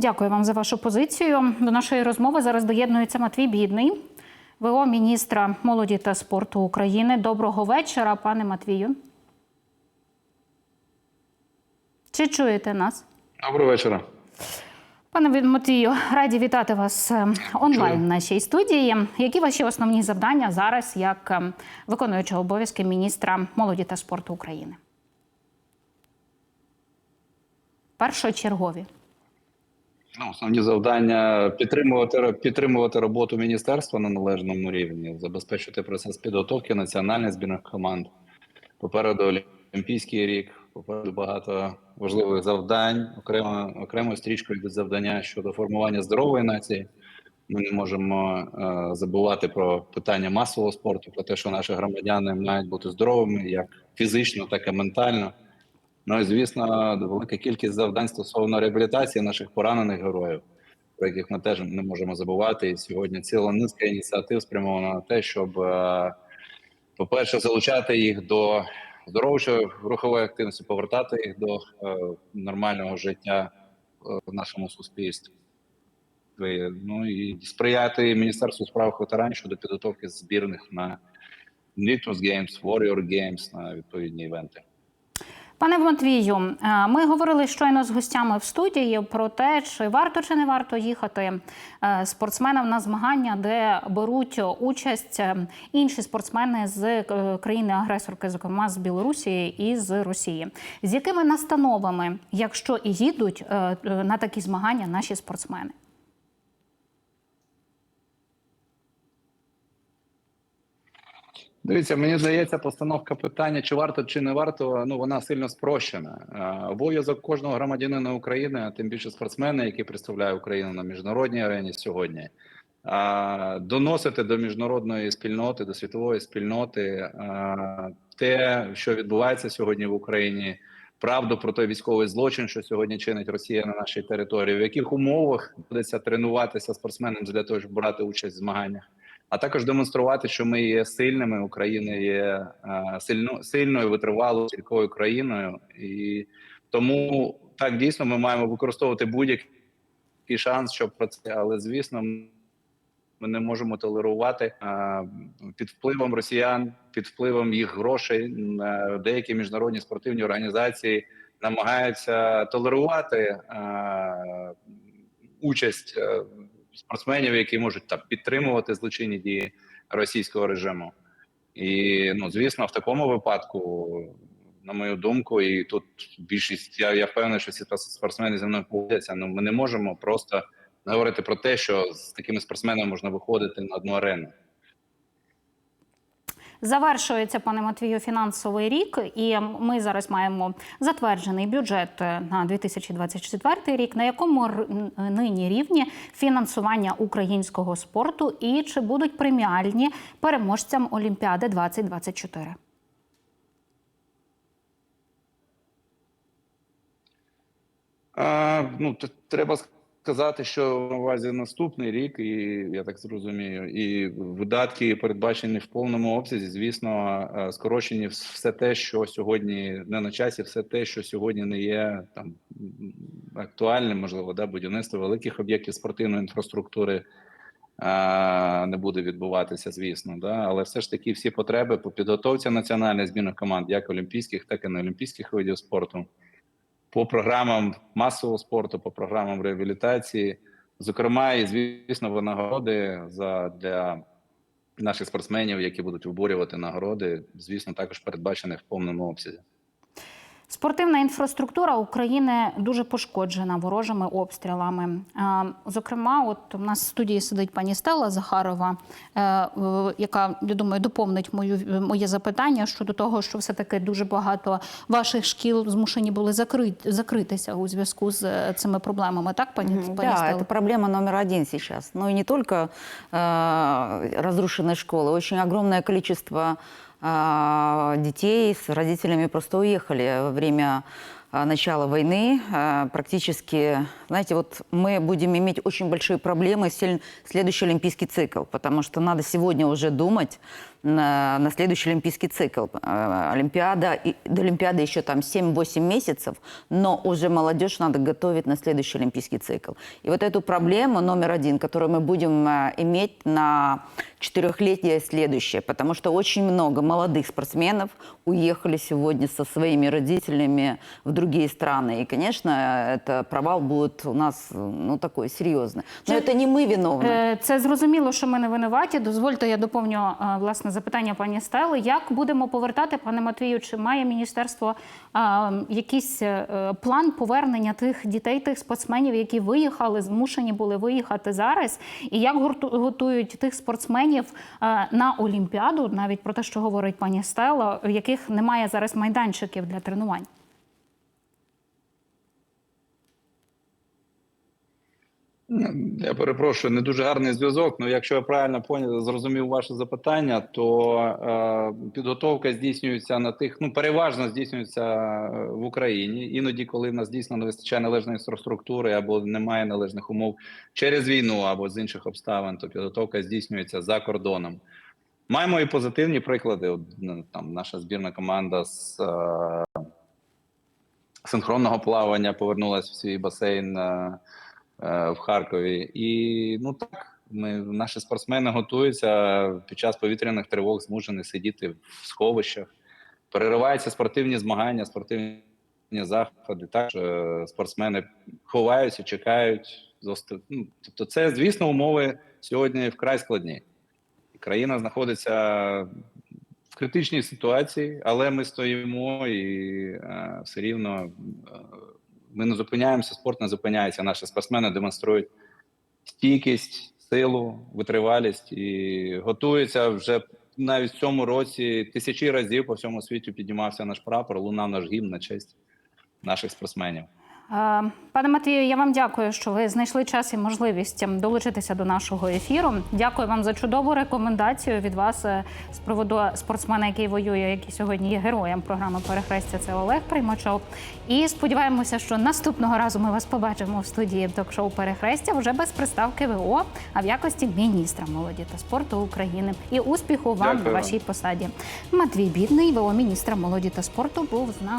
Дякую вам за вашу позицію. До нашої розмови зараз доєднується Матвій Бідний, ВО міністра молоді та спорту України. Доброго вечора, пане Матвію. Чи чуєте нас? Доброго вечора. Пане Матвію, раді вітати вас е, онлайн в нашій студії. Які ваші основні завдання зараз як е, виконуючого обов'язки міністра молоді та спорту України? Першочергові. Ну, основні завдання підтримувати підтримувати роботу міністерства на належному рівні, забезпечити процес підготовки національних збірних команд. Попереду Олімпійський рік, попереду багато важливих завдань. Окремо окремою стрічкою від завдання щодо формування здорової нації. Ми не можемо е, забувати про питання масового спорту, про те, що наші громадяни мають бути здоровими як фізично, так і ментально. Ну і звісно, велика кількість завдань стосовно реабілітації наших поранених героїв, про яких ми теж не можемо забувати. І сьогодні ціла низка ініціатив спрямована на те, щоб, е, по-перше, залучати їх до здорової рухової активності, повертати їх до е, нормального життя е, в нашому суспільстві. Ну і сприяти Міністерству справ ветеранів щодо підготовки збірних на Invictus Games, Warrior Games, на відповідні івенти. Пане Матвію, е, ми говорили щойно з гостями в студії про те, чи варто чи не варто їхати е, спортсменам на змагання, де беруть участь е, інші спортсмени з країни-агресорки, зокрема з Білорусі і з Росії. З якими настановами, якщо і їдуть на такі змагання наші спортсмени? Дивіться, мені здається, постановка питання, чи варто чи не варто, ну вона сильно спрощена. Обов'язок кожного громадянина України, а тим більше спортсмена, який представляє Україну на міжнародній арені сьогодні, доносити до міжнародної спільноти, до світової спільноти те, що відбувається сьогодні в Україні. Правду про той військовий злочин, що сьогодні чинить Росія на нашій території, в яких умовах будеться тренуватися спортсменам для того, щоб брати участь в змаганнях а також демонструвати, що ми є сильними. Україна є е, сильно сильною витривалою стількою країною, і тому так дійсно ми маємо використовувати будь-який шанс, щоб про це, але звісно. Ми не можемо толерувати а, під впливом росіян, під впливом їх грошей. А, деякі міжнародні спортивні організації намагаються толерувати а, участь спортсменів, які можуть там підтримувати злочинні дії російського режиму. І ну звісно, в такому випадку, на мою думку, і тут більшість я я впевнений, що всі спортсмени зі мною погодяться. Ну ми не можемо просто говорити про те, що з такими спортсменами можна виходити на одну арену. Завершується пане Матвію фінансовий рік, і ми зараз маємо затверджений бюджет на 2024 рік. На якому нині рівні фінансування українського спорту і чи будуть преміальні переможцям Олімпіади 2024? А, Ну треба сказати, що на увазі наступний рік, і я так зрозумію, і видатки передбачені в повному обсязі. Звісно, е, скорочені все те, що сьогодні не на часі, все те, що сьогодні не є там актуальним, можливо, да, будівництво великих об'єктів спортивної інфраструктури. Не буде відбуватися, звісно, да але все ж таки всі потреби по підготовці національних збірних команд, як олімпійських, так і неолімпійських видів спорту по програмам масового спорту, по програмам реабілітації, зокрема, і звісно, винагороди за для наших спортсменів, які будуть виборювати нагороди, звісно, також передбачені в повному обсязі. Спортивна інфраструктура України дуже пошкоджена ворожими обстрілами. Зокрема, от у нас в студії сидить пані Стелла Захарова, е, яка я думаю доповнить мою моє запитання щодо того, що все таки дуже багато ваших шкіл змушені були закрити, закритися у зв'язку з е, цими проблемами. Так, пані пані да, Стелла? це проблема номер один зараз. Ну і не тільки э, разрушені школи, дуже огромне кількість детей с родителями просто уехали во время начала войны а, практически, знаете, вот мы будем иметь очень большие проблемы с следующий олимпийский цикл, потому что надо сегодня уже думать на, на следующий олимпийский цикл. А, Олимпиада, и, до Олимпиады еще там 7-8 месяцев, но уже молодежь надо готовить на следующий олимпийский цикл. И вот эту проблему номер один, которую мы будем а, иметь на четырехлетие следующее, потому что очень много молодых спортсменов уехали сегодня со своими родителями в другие страны. И, конечно, это провал будет у нас ну, такой серьезный. Но это не мы виновны. Е, Це зрозуміло, що ми не винуваті. Дозвольте, я доповню е, власне запитання пані Стели. Як будемо повертати, пане Матвію? Чи має міністерство е, якийсь е, план повернення тих дітей, тих спортсменів, які виїхали, змушені були виїхати зараз? І як гурту- готують тих спортсменів е, на Олімпіаду, навіть про те, що говорить пані Стела, в яких немає зараз майданчиків для тренувань? Я перепрошую, не дуже гарний зв'язок. Ну, якщо я правильно поняв, зрозумів ваше запитання, то е, підготовка здійснюється на тих, ну переважно здійснюється е, в Україні. Іноді, коли в нас дійсно не вистачає належної інфраструктури або немає належних умов через війну або з інших обставин, то підготовка здійснюється за кордоном. Маємо і позитивні приклади. Ну, там наша збірна команда з е, синхронного плавання повернулася в свій басейн. Е, е, в Харкові. І ну так, ми, наші спортсмени готуються під час повітряних тривог, змушені сидіти в сховищах. Перериваються спортивні змагання, спортивні заходи. Так що спортсмени ховаються, чекають. Ну, тобто, це, звісно, умови сьогодні вкрай складні. Країна знаходиться в критичній ситуації, але ми стоїмо і е, все рівно е, ми не зупиняємося, спорт не зупиняється. Наші спортсмени демонструють стійкість, силу, витривалість і готуються вже навіть в цьому році тисячі разів по всьому світі піднімався наш прапор, лунав наш гімн на честь наших спортсменів. Е, Пане Матвію, я вам дякую, що ви знайшли час і можливість ем, долучитися до нашого ефіру. Дякую вам за чудову рекомендацію від вас е, з приводу спортсмена, який воює, який сьогодні є героєм програми Перехрестя. Це Олег Примачов. І сподіваємося, що наступного разу ми вас побачимо в студії ток-шоу Перехрестя вже без приставки ВО, а в якості міністра молоді та спорту України. І успіху вам Дякую на вашій посаді. Матвій Бідний, ВО міністра молоді та спорту, був з нами.